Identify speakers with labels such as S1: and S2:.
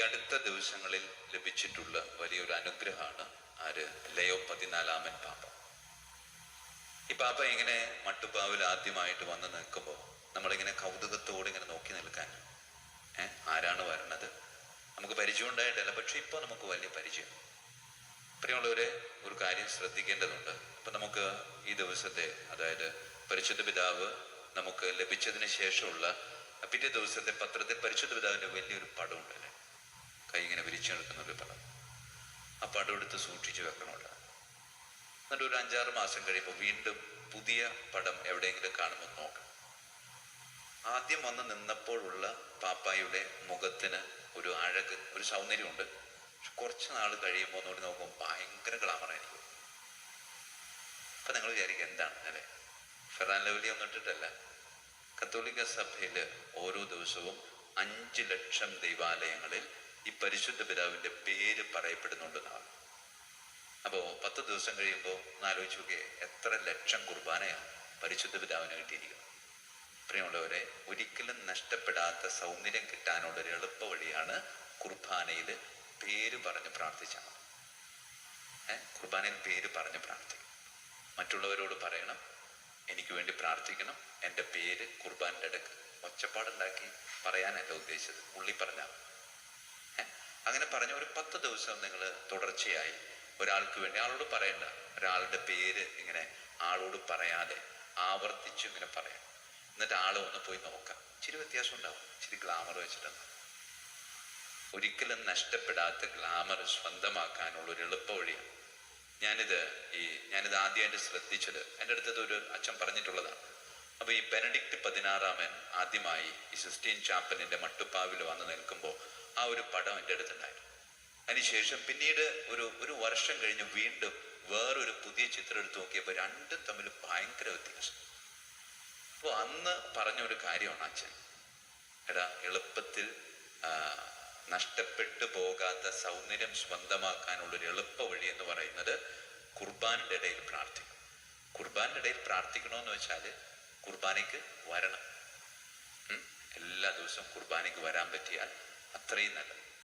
S1: അടുത്ത ദിവസങ്ങളിൽ ലഭിച്ചിട്ടുള്ള വലിയൊരു അനുഗ്രഹമാണ് ആര്? ലയോ പതിനാലാമൻ പാപ്പ ഈ പാപ്പ ഇങ്ങനെ മട്ടുപ്പാവിൽ ആദ്യമായിട്ട് വന്ന് നിൽക്കുമ്പോൾ നമ്മളിങ്ങനെ കൗതുകത്തോടെ ഇങ്ങനെ നോക്കി നിൽക്കാൻ? ഏഹ് ആരാണ് വരണത്? നമുക്ക് പരിചയം ഉണ്ടായിട്ടല്ല പക്ഷെ ഇപ്പൊ നമുക്ക് വലിയ പരിചയം. പ്രിയമുള്ളവരെ ഒരു കാര്യം ശ്രദ്ധിക്കേണ്ടതുണ്ട്. അപ്പൊ നമുക്ക് ഈ ദിവസത്തെ അതായത് പരിശുദ്ധ പിതാവ് നമുക്ക് ലഭിച്ചതിന് ശേഷമുള്ള പിറ്റേ ദിവസത്തെ പത്രത്തിൽ പരിശുദ്ധ പിതാവിന്റെ വലിയൊരു പടം ഉണ്ടല്ലേ കൈ ഇങ്ങനെ വിരിച്ചു ഒരു പടം. ആ പടം എടുത്ത് സൂക്ഷിച്ചു വെക്കണമല്ലോ എന്നിട്ട് ഒരു അഞ്ചാറ് മാസം കഴിയുമ്പോൾ വീണ്ടും പുതിയ പടം എവിടെയെങ്കിലും കാണുമ്പോൾ നോക്കണം ആദ്യം വന്ന് നിന്നപ്പോഴുള്ള പാപ്പായുടെ മുഖത്തിന് ഒരു അഴക് ഒരു സൗന്ദര്യമുണ്ട്. പക്ഷെ കുറച്ച് നാൾ കഴിയുമ്പോൾ നോക്കി നോക്കുമ്പോൾ ഭയങ്കര ഗ്ലാമറായിരിക്കും അപ്പൊ നിങ്ങൾ വിചാരിക്കുക എന്താണ് അല്ലെ? ഫെറാൻ ലെവലി ഒന്നും ഇട്ടിട്ടല്ല. കത്തോലിക്ക സഭയിൽ ഓരോ ദിവസവും അഞ്ച് ലക്ഷം ദൈവാലയങ്ങളിൽ ഈ പരിശുദ്ധ പിതാവിന്റെ പേര് പറയപ്പെടുന്നുണ്ട് പറയപ്പെടുന്നുണ്ടെന്നാണ് അപ്പോൾ പത്ത് ദിവസം കഴിയുമ്പോൾ ഒന്ന് ആലോചിച്ച് നോക്കിയേ എത്ര ലക്ഷം കുർബാനയാണ് പരിശുദ്ധ പിതാവിന് കിട്ടിയിരിക്കുന്നത് പ്രിയമുള്ളവരെ ഒരിക്കലും നഷ്ടപ്പെടാത്ത സൗന്ദര്യം കിട്ടാനുള്ള ഒരു എളുപ്പ വഴിയാണ് കുർബാനയിൽ പേര് പറഞ്ഞ് പ്രാർത്ഥിച്ചാൽ ഏഹ് കുർബാനയിൽ പേര് പറഞ്ഞ് പ്രാർത്ഥിക്കണം. മറ്റുള്ളവരോട് പറയണം എനിക്ക് വേണ്ടി പ്രാർത്ഥിക്കണം എന്റെ പേര് കുർബാന്റെ ഇടയ്ക്ക് ഒച്ചപ്പാടുണ്ടാക്കി പറയാനല്ല ഉദ്ദേശിച്ചത്. ഉള്ളി പറഞ്ഞാൽ? അങ്ങനെ പറഞ്ഞ ഒരു പത്ത് ദിവസം നിങ്ങൾ തുടർച്ചയായി ഒരാൾക്ക് വേണ്ടി. ആളോട് പറയണ്ട. ഒരാളുടെ പേര് ഇങ്ങനെ ആളോട് പറയാതെ ആവർത്തിച്ചു ഇങ്ങനെ പറയാം. എന്നിട്ട് ആൾ ഒന്ന് പോയി നോക്കാം. ഇച്ചിരി വ്യത്യാസം ഉണ്ടാവും. ഇച്ചിരി ഗ്ലാമർ വെച്ചിട്ടുണ്ട് ഒരിക്കലും നഷ്ടപ്പെടാത്ത ഗ്ലാമർ സ്വന്തമാക്കാനുള്ള ഒരു എളുപ്പ വഴിയാണ്. ഞാനിത് ഈ ഞാനിത് ആദ്യമായിട്ട് ശ്രദ്ധിച്ചത്. എന്റെ അടുത്തത് ഒരു അച്ഛൻ പറഞ്ഞിട്ടുള്ളതാണ്. അപ്പൊ ഈ ബെനഡിക്ട് പതിനാറാമൻ ആദ്യമായി ഈ സിസ്റ്റീൻ ചാപ്പലിന്റെ മട്ടുപ്പാവിൽ വന്ന് നിൽക്കുമ്പോൾ ആ ഒരു പടം എന്റെ അടുത്തുണ്ടായിരുന്നു. അതിനുശേഷം പിന്നീട് ഒരു ഒരു വർഷം കഴിഞ്ഞ് വീണ്ടും വേറൊരു പുതിയ ചിത്രം എടുത്ത് നോക്കിയപ്പോൾ രണ്ടും തമ്മിൽ ഭയങ്കര വ്യത്യാസം. അപ്പോൾ അന്ന് പറഞ്ഞ ഒരു കാര്യമാണ് അച്ഛൻ. എടാ എളുപ്പത്തിൽ നഷ്ടപ്പെട്ടു പോകാത്ത സൗന്ദര്യം സ്വന്തമാക്കാനുള്ള ഒരു എളുപ്പ വഴി എന്ന് പറയുന്നത് കുർബാനിന്റെ ഇടയിൽ പ്രാർത്ഥിക്കും കുർബാനിന്റെ ഇടയിൽ പ്രാർത്ഥിക്കണമെന്ന് വെച്ചാൽ കുർബാനയ്ക്ക് വരണം. എല്ലാ ദിവസവും കുർബാനയ്ക്ക് വരാൻ പറ്റിയാൽ അത്രയും നല്ലത്.